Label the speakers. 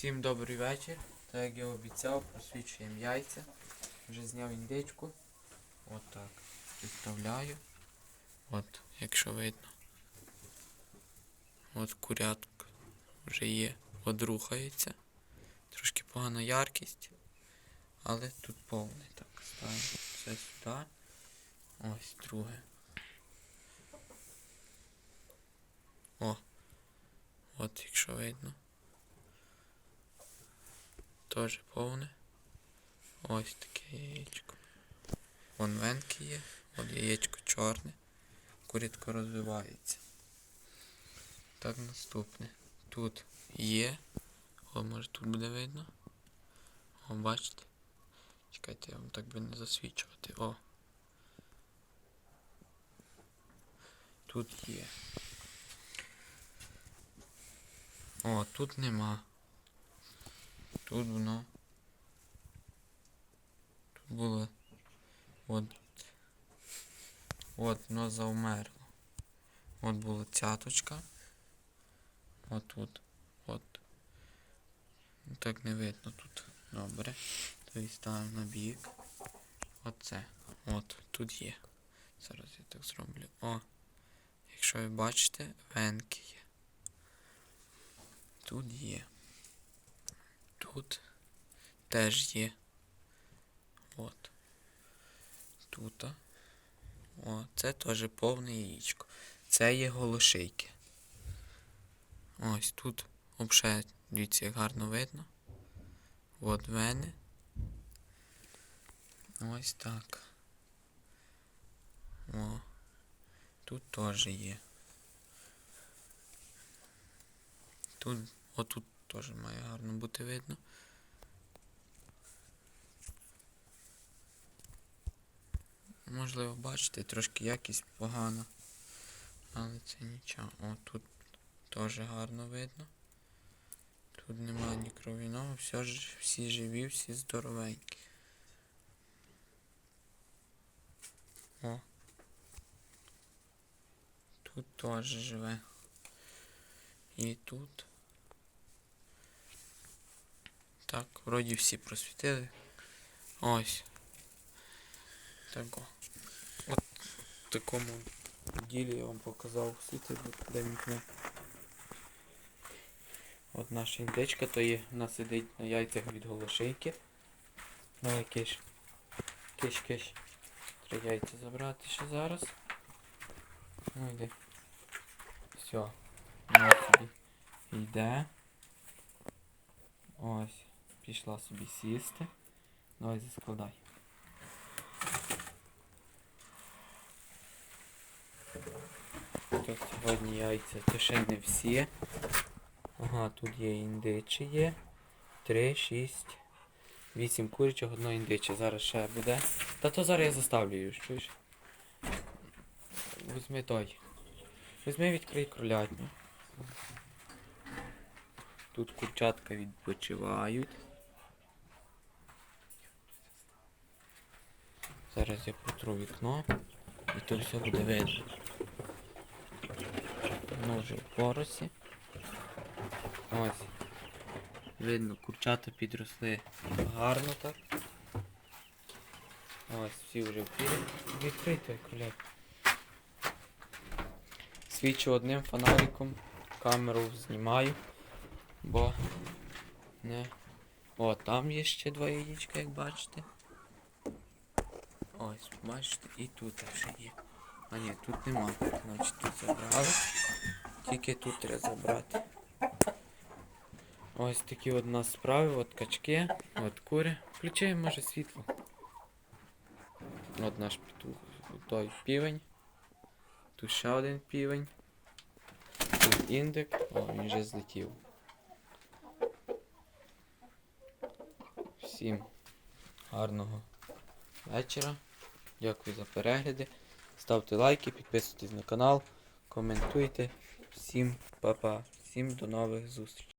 Speaker 1: Всім добрий вечір. Так як я обіцяв, просвічуємо яйця. Вже зняв індичку. От так. Підставляю. От, якщо видно. От курятка вже є. От рухається. Трошки погана яркість. Але тут повний. Так, ставимо все сюди. Ось друге. О. От якщо видно. Теж повне. Ось таке яєчко. Вон венки є, от яєчко чорне. Курятка розвивається. Так, наступне. Тут є. О, може тут буде видно. О, бачите? Чекайте, я вам так би не засвічувати. О. Тут є. О, тут нема. Тут воно. Тут було. От. От воно завмерло. От була цяточка. От тут. От. Так не видно тут. Добре. То ставимо на бік. Оце. От, тут є. Зараз я так зроблю. О. Якщо ви бачите, венки є. Тут є. Тут теж є. От. Тут. О, це теж повне яєчко. Це є голошейки. Ось тут взагалі, як гарно видно. От вени. Ось так. О. Тут теж є. Тут, отут теж має гарно бути видно. Можливо, бачите, трошки якість погана. Але це нічого. О, тут теж гарно видно. Тут немає ні ж, всі живі, всі здоровенькі. О. Тут теж живе. І тут. Так, вроді всі просвітили. Ось. Так. От в такому ділі я вам показав світло, де вікно. От наша індичка, то є, вона сидить на яйцях від голошейки. Ну киш. Киш, киш. Треба яйця забрати ще зараз. Ну йди. Все. Вона собі йде. Ось. Пішла собі сісти. Давай заскладай. Тут сьогодні яйця, то ще не всі. Ага, тут є індичі є. Три, шість, вісім курячих, одно індиче. Зараз ще буде. Та то зараз я заставлю її, чуєш? Візьми той. Візьми відкрий кролятню. Тут курчатка відпочивають. Зараз я протру вікно і то все буде видно. Воно вже в поросі. Ось. Видно, курчата підросли гарно так. Ось, всі вже впілі. Відкрийте кролят. Свічу одним фонариком, камеру знімаю, бо не. О, там є ще два яєчка, як бачите. Ось, бачите, і тут ще є. А ні, тут нема. Значить тут забрали. Тільки тут треба забрати. Ось такі от у нас справи, от качки, от кури. Включаємо може світло. От наш той півень. Тут ще один півень. Тут індик. О, він вже злетів. Всім гарного вечора. Дякую за перегляди. Ставте лайки, підписуйтесь на канал, коментуйте. Всім па-па, всім до нових зустрічей.